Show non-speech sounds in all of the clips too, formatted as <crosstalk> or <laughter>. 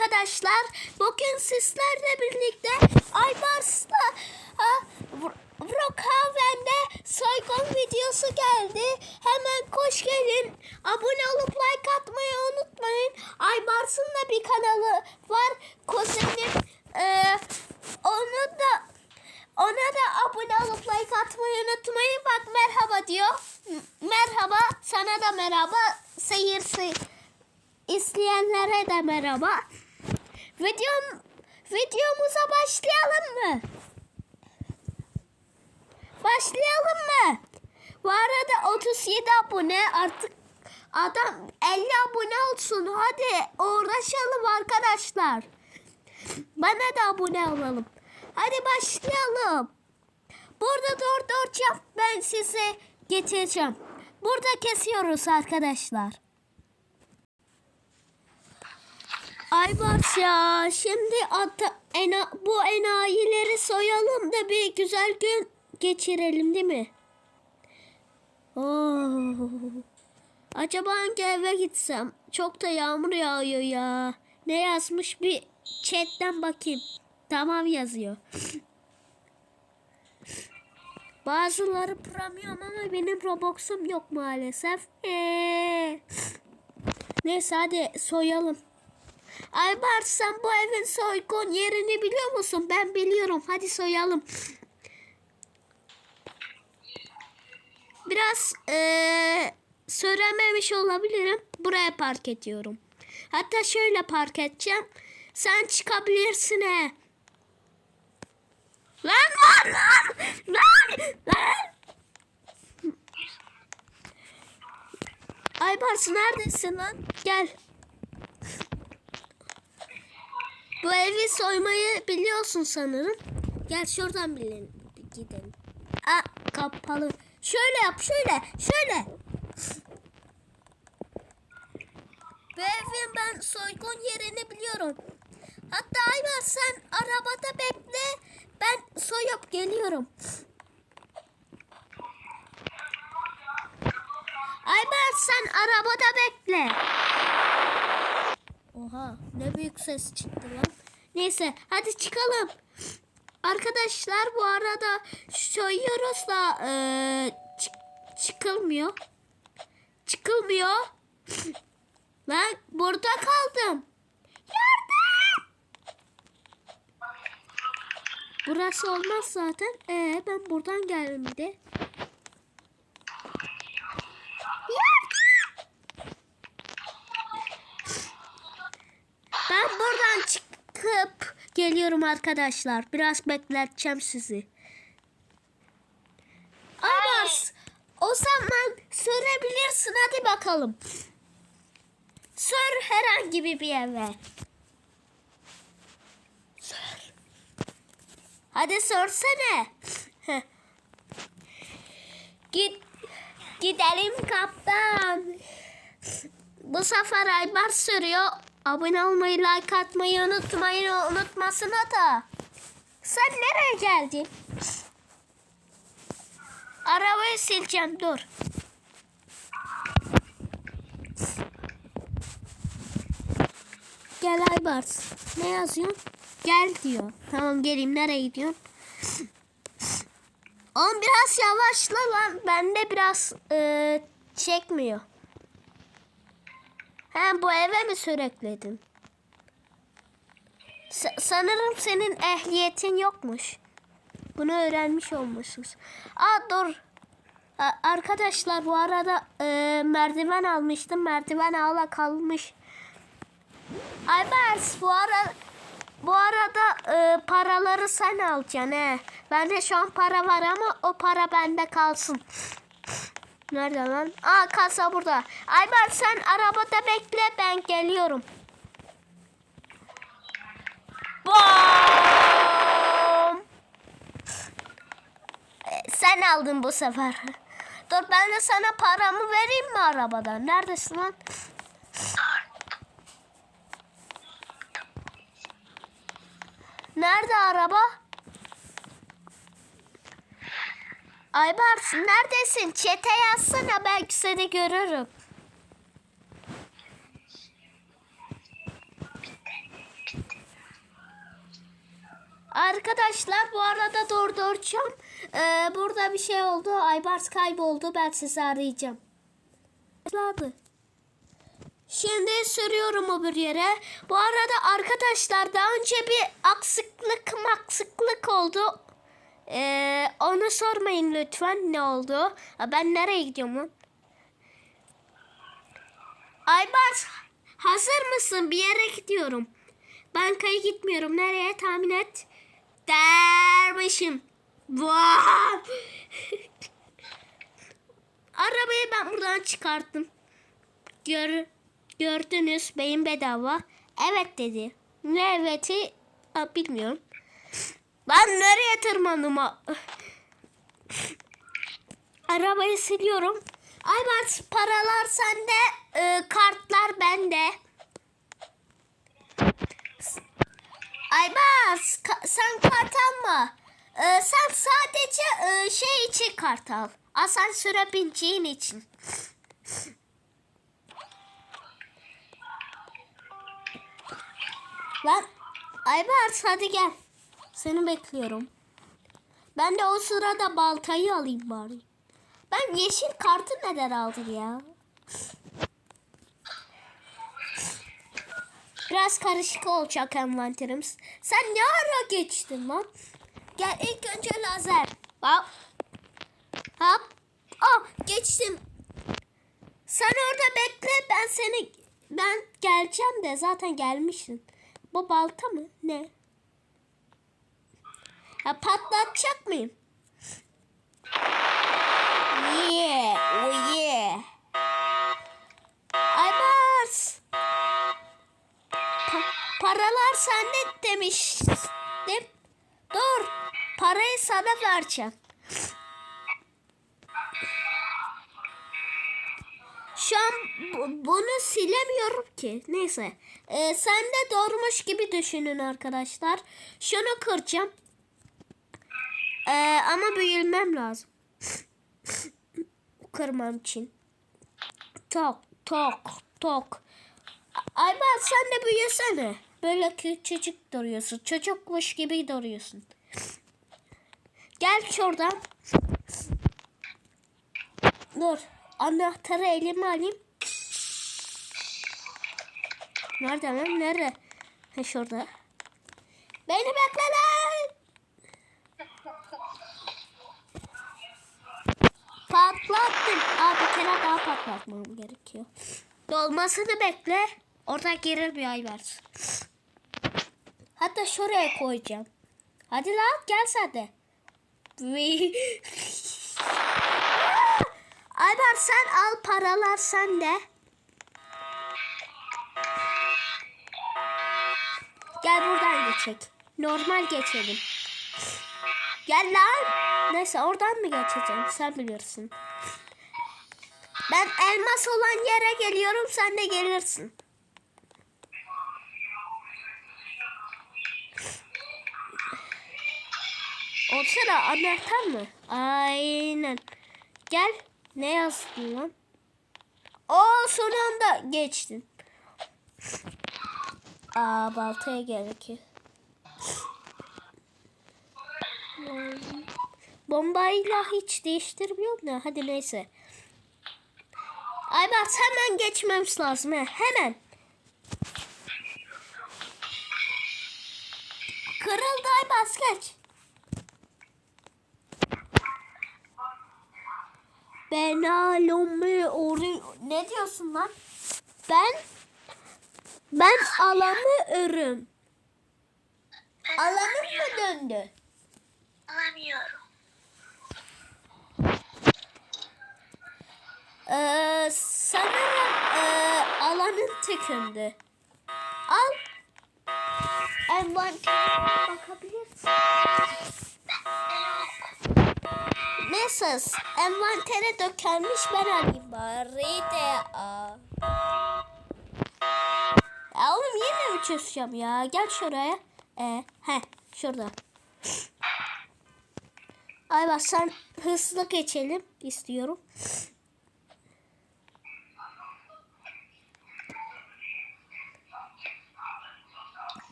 arkadaşlar. Bugün sizlerle birlikte Aybars'la Brookhaven'de soygun videosu geldi. Hemen koş gelin. Abone olup like atmayı unutmayın. Aybars'ın da bir kanalı var. Kuzenim e, onu da ona da abone olup like atmayı unutmayın. Bak merhaba diyor. Merhaba. Sana da merhaba. Seyir seyir. İzleyenlere de merhaba. Videom, videomuza başlayalım mı? Başlayalım mı? Bu arada 37 abone artık adam 50 abone olsun. Hadi uğraşalım arkadaşlar. Bana da abone olalım. Hadi başlayalım. Burada dört yap ben size getireceğim. Burada kesiyoruz arkadaşlar. Aybars ya şimdi ata, ena, bu enayileri soyalım da bir güzel gün geçirelim değil mi? Oo. Acaba hangi eve gitsem? Çok da yağmur yağıyor ya. Ne yazmış bir chatten bakayım. Tamam yazıyor. <laughs> Bazıları premium ama benim Robux'um yok maalesef. Ee. Neyse hadi soyalım. Aybars sen bu evin soygun yerini biliyor musun? Ben biliyorum. Hadi soyalım. Biraz ee, söylememiş olabilirim. Buraya park ediyorum. Hatta şöyle park edeceğim. Sen çıkabilirsin he. Lan lan lan lan lan. Aybars neredesin lan? Gel. Bu evi soymayı biliyorsun sanırım. Gel şuradan bilelim. Gidelim. Aa kapalı. Şöyle yap şöyle şöyle. Bu evin ben soygun yerini biliyorum. Hatta Ayvar sen arabada bekle. Ben soyup geliyorum. Ayber sen arabada bekle. Oha ne büyük ses çıktı lan. Neyse hadi çıkalım. Arkadaşlar bu arada soyuyoruz da çık- çıkılmıyor. Çıkılmıyor. <laughs> Lan burada kaldım. Yardım! Burası olmaz zaten. Ee ben buradan geldim de. Yardım! Ben buradan çıkıp geliyorum arkadaşlar. Biraz bekleteceğim sizi. Abbas, o zaman sürebilirsin. Hadi bakalım. Sür herhangi bir eve. Sür. Hadi sorsana. <laughs> Heh. Git gidelim kaptan. Bu sefer Aybar sürüyor. Abone olmayı, like atmayı unutmayın. Unutmasına da. Sen nereye geldin? Arabayı sileceğim dur. Gel Aybars. Ne yazıyorsun? Gel diyor. Tamam geleyim. Nereye gidiyorsun? Oğlum biraz yavaşla lan. Bende biraz e, çekmiyor. He bu eve mi sürükledin? Sa- sanırım senin ehliyetin yokmuş. Bunu öğrenmiş olmuşsunuz. Aa dur. A- arkadaşlar bu arada e, merdiven almıştım. Merdiven ağla kalmış. Aybers bu ara bu arada e, paraları sen alacaksın he. Bende şu an para var ama o para bende kalsın. Nerede lan? Aa kasa burada. Aybers sen arabada bekle ben geliyorum. Bom! E, Sen aldın bu sefer. Dur ben de sana paramı vereyim mi arabadan? Neredesin lan? Nerede araba? Aybars neredesin? Çete yazsana belki seni görürüm. arkadaşlar bu arada durduracağım. Ee, burada bir şey oldu. Aybars kayboldu. Ben sizi arayacağım. Başladı. Şimdi sürüyorum öbür yere. Bu arada arkadaşlar daha önce bir aksıklık maksıklık oldu. Ee, onu sormayın lütfen ne oldu. Ben nereye gidiyorum? Aybars hazır mısın? Bir yere gidiyorum. Bankaya gitmiyorum. Nereye tahmin et. Dermişim. Vay! <laughs> Arabayı ben buradan çıkarttım. Gör, gördünüz beyin bedava. Evet dedi. Ne eveti Aa, bilmiyorum. Ben nereye tırmandım? <laughs> Arabayı siliyorum. Aybars paralar sende, e, kartlar bende. Aybars ka- sen kart alma. E, sen sadece e, şey için kart al. Asansöre bineceğin için. Lan Aybars hadi gel. Seni bekliyorum. Ben de o sırada baltayı alayım bari. Ben yeşil kartı neden aldım ya? Biraz karışık olacak envanterimiz. Sen ne ara geçtin lan? Gel ilk önce lazer. Hop. Hop. Ah geçtim. Sen orada bekle ben seni ben geleceğim de zaten gelmişsin. Bu balta mı? Ne? Ya patlatacak mıyım? Yeah, oh yeah. Aybars. Pa- paralar sende demiştim. Dur. Parayı sana vereceğim. Şu an bu- bunu silemiyorum ki. Neyse. Ee, sen de doğurmuş gibi düşünün arkadaşlar. Şunu kıracağım. Ee, ama büyülmem lazım. Kırmam için. Tok tok tok. Ayban sen de büyüsene. Böyle küçücük duruyorsun. Çocukmuş gibi duruyorsun. Gel şuradan. Dur. Anahtarı elime alayım. Nerede lan? Nerede? Ha şurada. Beni bekle lan. Kere daha patlatmam gerekiyor. Dolmasını bekle. Orada gelir bir ay var. Hatta şuraya koyacağım. Hadi lan gel sen de. <laughs> Sen al paralar sende. Gel buradan geçek. Normal geçelim. Gel lan. Neyse oradan mı geçeceğim sen bilirsin. Ben elmas olan yere geliyorum sen de gelirsin. O sıra anahtar mı? Aynen. Gel. Ne yazdın lan? Oo son geçtin. Aa baltaya gerekiyor. Bombayla hiç değiştirmiyor da hadi neyse. Aybars hemen geçmemiz lazım he. hemen. Kırıldı Aybars geç. Ben alımı oru... Ne diyorsun lan? Ben ben alanı örüm. Alanım mı döndü? Alamıyorum. Ee, sanırım ee, alanın tükündü. Al. Envanterine bakabilirsin. Neyse envantere dökülmüş ben alayım bari de. Aa. Ya oğlum yine mi çözeceğim ya? Gel şuraya. Ee, he şurada. Ay bak sen hızlı geçelim istiyorum.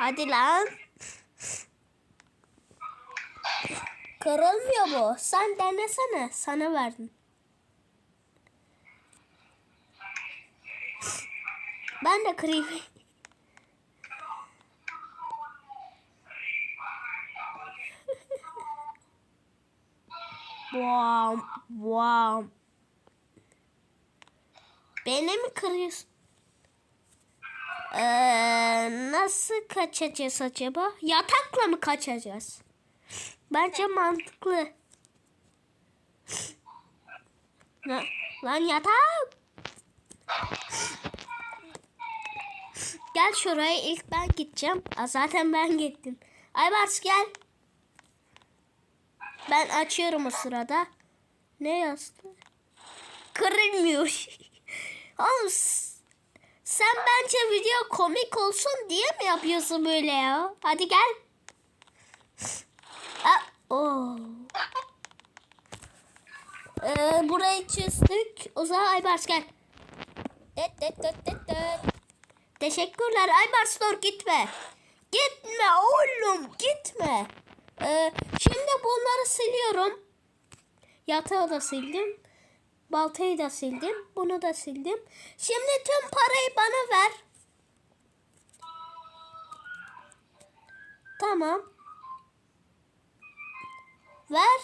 Hadi lan. Kırılmıyor bu. Sen denesene. Sana verdim. Ben de kırayım. <laughs> Bam, bam. Beni mi kırıyorsun? Ee, nasıl kaçacağız acaba? Yatakla mı kaçacağız? Bence mantıklı. Lan, lan yatak. Gel şuraya ilk ben gideceğim. Aa, zaten ben gittim. Aybars gel. Ben açıyorum o sırada. Ne yazdı? Kırılmıyor. <laughs> Oğlum sen bence video komik olsun diye mi yapıyorsun böyle ya? Hadi gel. Aa, oo. Ee, burayı çözdük. O zaman Aybars gel. Det, det, det, det, det. Teşekkürler Aybars dur gitme. Gitme oğlum gitme. Ee, şimdi bunları siliyorum. Yatağı da sildim. Baltayı da sildim. Bunu da sildim. Şimdi tüm parayı bana ver. Tamam. Ver.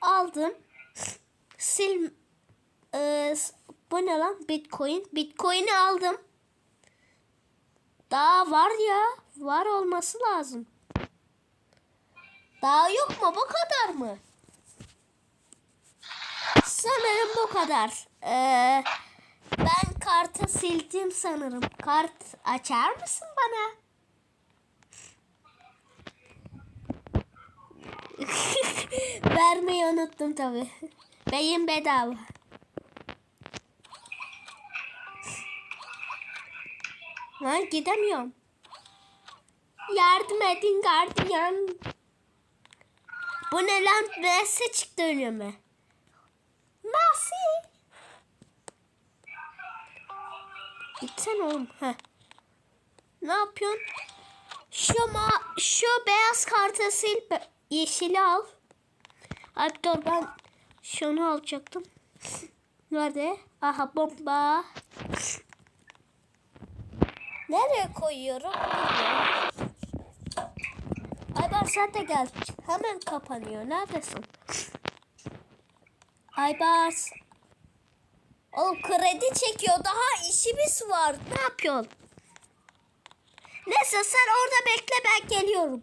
Aldım. Sil. Ee, bu ne lan? Bitcoin. Bitcoin'i aldım. Daha var ya. Var olması lazım. Daha yok mu? Bu kadar mı? Sanırım bu kadar. Ee, ben kartı sildim sanırım. Kart açar mısın bana? <laughs> Vermeyi unuttum tabi. Beyin bedava. Lan gidemiyorum. Yardım edin gardiyan. Bu ne lan? Nasıl çıktı önüme? Nasıl? Gitsene oğlum. Heh. Ne yapıyorsun? Şu ma şu beyaz kartı sil yeşili al. Ay dur ben şunu alacaktım. Nerede? Aha bomba. Nereye koyuyorum? Bilmiyorum. Aybar sen de gel. Hemen kapanıyor. Neredesin? Aybars. Oğlum kredi çekiyor. Daha işimiz var. Ne yapıyorsun? Neyse sen orada bekle ben geliyorum.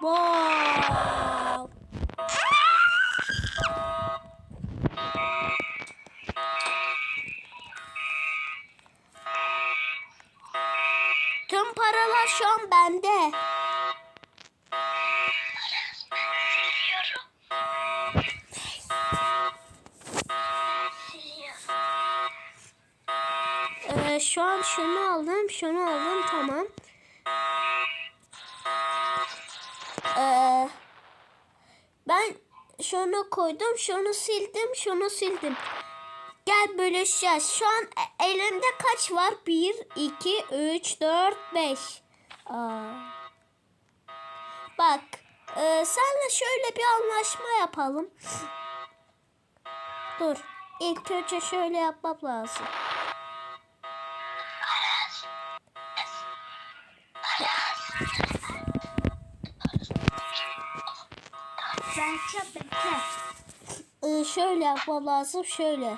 Wow. Tüm paralar şu an bende. Siliyorum. Siliyorum. Ee, şu an şunu aldım, şunu aldım tamam. Ee, ben şunu koydum, şunu sildim, şunu sildim. Gel bölüşeceğiz. Şu an e- elimde kaç var? 1, 2, 3, 4, 5. Aa. Bak, e, senle şöyle bir anlaşma yapalım. Dur, ilk önce şöyle yapmam lazım. Bekle bekle. Ee, şöyle yapmam lazım şöyle.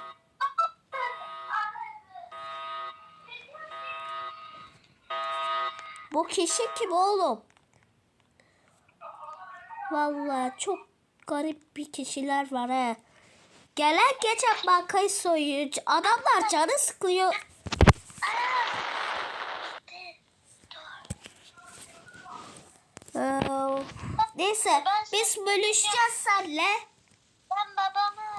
Bu kişi kim oğlum? Vallahi çok garip bir kişiler var he. Gelen geçen bankayı soyuyor. Adamlar canı sıkıyor. Neyse biz bölüşeceğiz senle. Ben babamı